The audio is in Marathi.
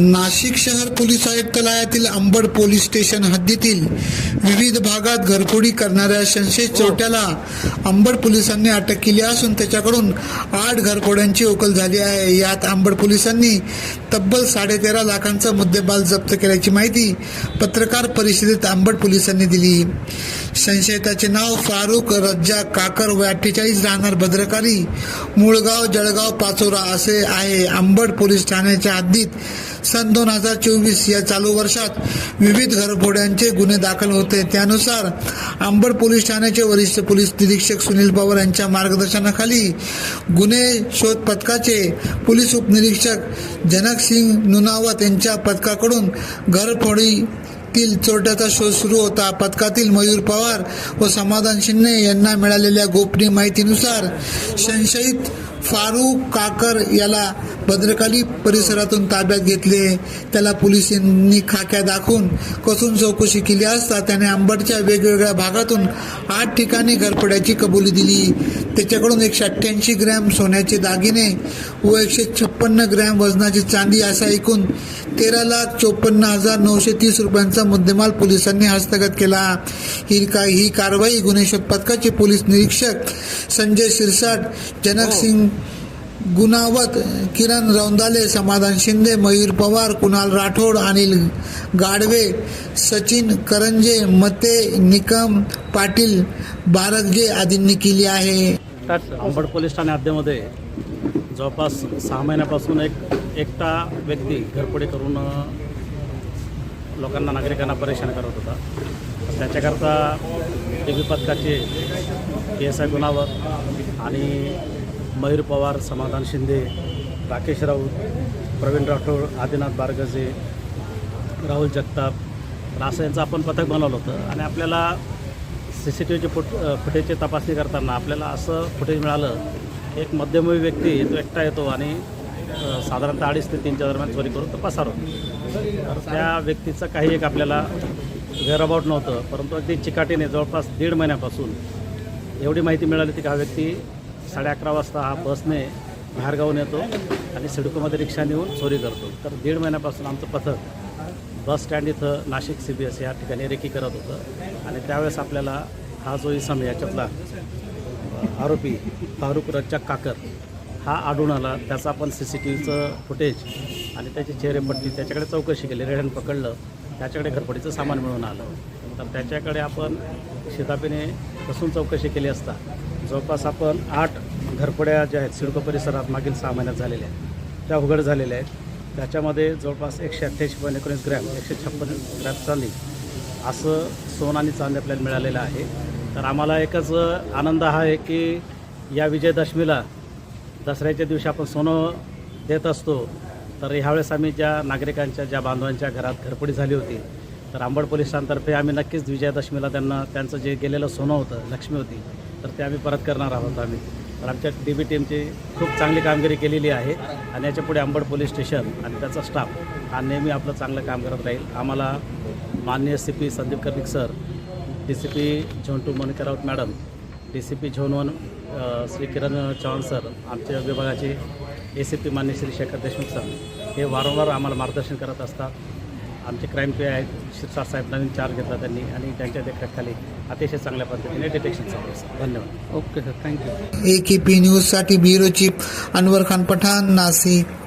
नाशिक शहर पोलीस आयुक्तालयातील अंबड पोलीस स्टेशन हद्दीतील विविध भागात घरफोडी करणाऱ्या संशयित चोट्याला अंबड पोलिसांनी अटक केली असून त्याच्याकडून आठ घरफोड्यांची उकल झाली आहे. यात अंबड पोलिसांनी तब्बल साडेतेरा लाखांचा मुद्देमाल जप्त केल्याची माहिती पत्रकार परिषदेत अंबड पोलिसांनी दिली. संशयिताचे नाव फारुख रज्जा काकर व अठ्ठेचाळीस राहणार भद्रकाली मुळगाव जळगाव पाचोरा असे आहे. अंबड पोलीस ठाण्याच्या हद्दीत सन दोन हजार चोवीस या चालू वर्षात विविध घरफोड्यांचे गुन्हे दाखल होते. त्यानुसार अंबड पोलीस ठाण्याचे वरिष्ठ पोलीस निरीक्षक सुनील पवार यांच्या मार्गदर्शनाखाली गुन्हे शोध पथकाचे पोलीस उपनिरीक्षक जनक सिंग नुनावत यांच्या पथकाकडून घरफोडी तील चोरट्याचा शोध सुरू होता. पथकातील मयूर पवार व समाधान शिंदे यांना मिळालेल्या गोपनीय माहितीनुसार संशयित फारूक काकर याला भद्रकाली परिसरातून ताब्यात घेतले. त्याला पोलिसांनी खाक्या दाखवून कसून चौकशी केली असता त्याने अंबडच्या वेगवेगळ्या भागातून आठ ठिकाणी घरपड्याची कबुली दिली. त्याच्याकडून एकशे अठ्ठ्याऐंशी ग्रॅम सोन्याचे दागिने व एकशे छप्पन्न ग्रॅम वजनाची चांदी असा एकूण तेरा लाख चोपन्न हजार नऊशे तीस रुपयांचा मुद्देमाल पोलिसांनी हस्तगत केला. ही का ही कारवाई गुन्हे शोध पथकाचे पोलीस निरीक्षक संजय शिरसाट जनक सिंग गुणावत किरण रौंदाले समाधान शिंदे मयूर पवार कुणाल राठोड अनिल गाडवे सचिन करंजे मते निकम पाटील बारगजे आदींनी केली आहे. अंबड पोलीस ठाणे हद्दीमध्ये जवळपास सहा महिन्यापासून एक एकटा व्यक्ती घरफोडी करून लोकांना नागरिकांना परेशान करत होता. त्याच्याकरता टी पथकाचे के एस आय गुणावत आणि मयूर पवार समाधान शिंदे राकेश राऊत प्रवीण राठोड आदिनाथ बारगजे राहुल जगताप तर असं यांचं आपण पथक बनवलं होतं. आणि आपल्याला सी सी टी व्हीचे फुट फुटेजची तपासणी करताना आपल्याला असं फुटेज मिळालं एक मध्यमवयी व्यक्ती तो एकटा येतो आणि साधारणतः अडीच ते तीनच्या दरम्यान चोरी करून तो पसार होतो. तर त्या व्यक्तीचं काही एक आपल्याला वेअरअबाउट नव्हतं परंतु अगदी चिकाटीने जवळपास दीड महिन्यापासून एवढी माहिती मिळाली ती हा व्यक्ती साडे अकरा वाजता हा बसने बाहेरगावून येतो आणि सिडकोमध्ये रिक्षा नेऊन चोरी करतो. तर दीड महिन्यापासून आमचं पथक बस स्टँड इथं नाशिक सी बी एस या ठिकाणी रेकी करत होतं आणि त्यावेळेस आपल्याला हा जो इसम याच्यातला आरोपी फारुख रज्जाक काकर हा आढळून आला. त्याचं आपण सी सी टी व्हीचं फुटेज आणि त्याची चेहरेपट्टी त्याच्याकडे चौकशी केली रेडन पकडलं त्याच्याकडे घरपडीचं सामान मिळून आलं. तर त्याच्याकडे आपण शितापीने बसून चौकशी केली असता जवळपास आपण आठ घरपड्या ज्या आहेत सिडको परिसरात मागील सहा महिन्यात झालेल्या आहेत. त्या उघड झालेल्या आहेत. त्याच्यामध्ये जवळपास एकशे अठ्ठ्याऐंशी पॉईंट एकोणीस ग्रॅम एकशे छप्पन ग्रॅम चांदी असं सोनं आणि चांदी आपल्याला मिळालेलं आहे. तर आम्हाला एकच आनंद हा आहे की या विजयदशमीला दसऱ्याच्या दिवशी आपण सोनं देत असतो. तर ह्यावेळेस आम्ही ज्या नागरिकांच्या ज्या बांधवांच्या घरात घरपडी झाली होती तर आंबड पोलिसांतर्फे आम्ही नक्कीच विजयादशमीला त्यांना त्यांचं जे गेलेलं सोनं होतं लक्ष्मी होती तर ते आम्ही परत करणार आहोत आम्ही. तर आमच्या डी बी टीमची खूप चांगली कामगिरी केलेली आहे आणि याच्यापुढे अंबड पोलीस स्टेशन आणि त्याचा स्टाफ हा नेहमी आपलं चांगलं काम करत राहील. आम्हाला माननीय C P Sandeep Karnik sir D C P zone two Monika Raut madam. D C P zone one Shri Kiran Chavan sir आमच्या विभागाचे ए सी पी मान्य श्री शेखर देशमुख सर. हे वारंवार आम्हाला मार्गदर्शन करत असतात. आमचे क्राईम पी आहेत. शिरसाट साहेब नवीन चार्ज घेतला त्यांनी आणि त्यांच्या देखरेखीखाली अतिशय चांगल्या पद्धतीने डिटेक्शन चालू आहे सर. धन्यवाद. Okay sir thank you A K P न्यूजसाठी ब्युरो चीफ अनवर खान पठाण नाशिक